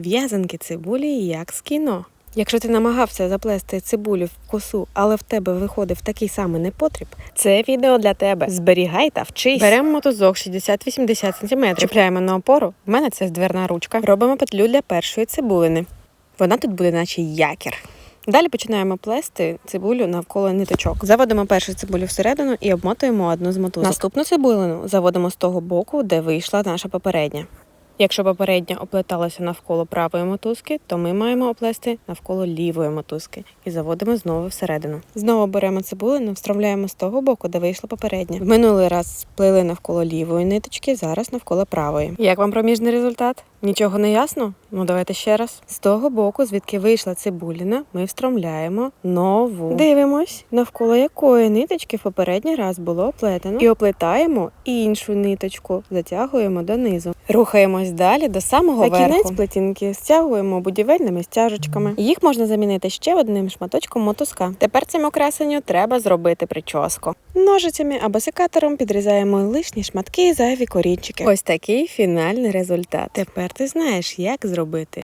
В'язанки цибулі як з кіно. Якщо ти намагався заплести цибулю в косу, але в тебе виходив такий самий непотріб, це відео для тебе. Зберігай та вчись. Беремо мотузок 60-80 см, чіпляємо на опору. В мене це дверна ручка. Робимо петлю для першої цибулини. Вона тут буде, наче якір. Далі починаємо плести цибулю навколо ниточок. Заводимо першу цибулю всередину і обмотуємо одну з мотузок. Наступну цибулину заводимо з того боку, де вийшла наша попередня. Якщо попередня оплеталася навколо правої мотузки, то ми маємо оплести навколо лівої мотузки і заводимо знову всередину. Знову беремо цибулину, встромляємо з того боку, де вийшла попередня. В минулий раз сплели навколо лівої ниточки, зараз навколо правої. Як вам проміжний результат? Нічого не ясно? Ну давайте ще раз. З того боку, звідки вийшла цибуліна, ми встромляємо нову. Дивимось, навколо якої ниточки в попередній раз було оплетено, і оплетаємо іншу ниточку, затягуємо донизу. Рухаємось далі до самого верху. кінець плетінки стягуємо будівельними стяжечками. Їх можна замінити ще одним шматочком мотузка. Тепер цьому красенню треба зробити прическу. Ножицями або секатором підрізаємо лишні шматки і зайві корінчики. Ось такий фінальний результат. Тепер ти знаєш, як зробити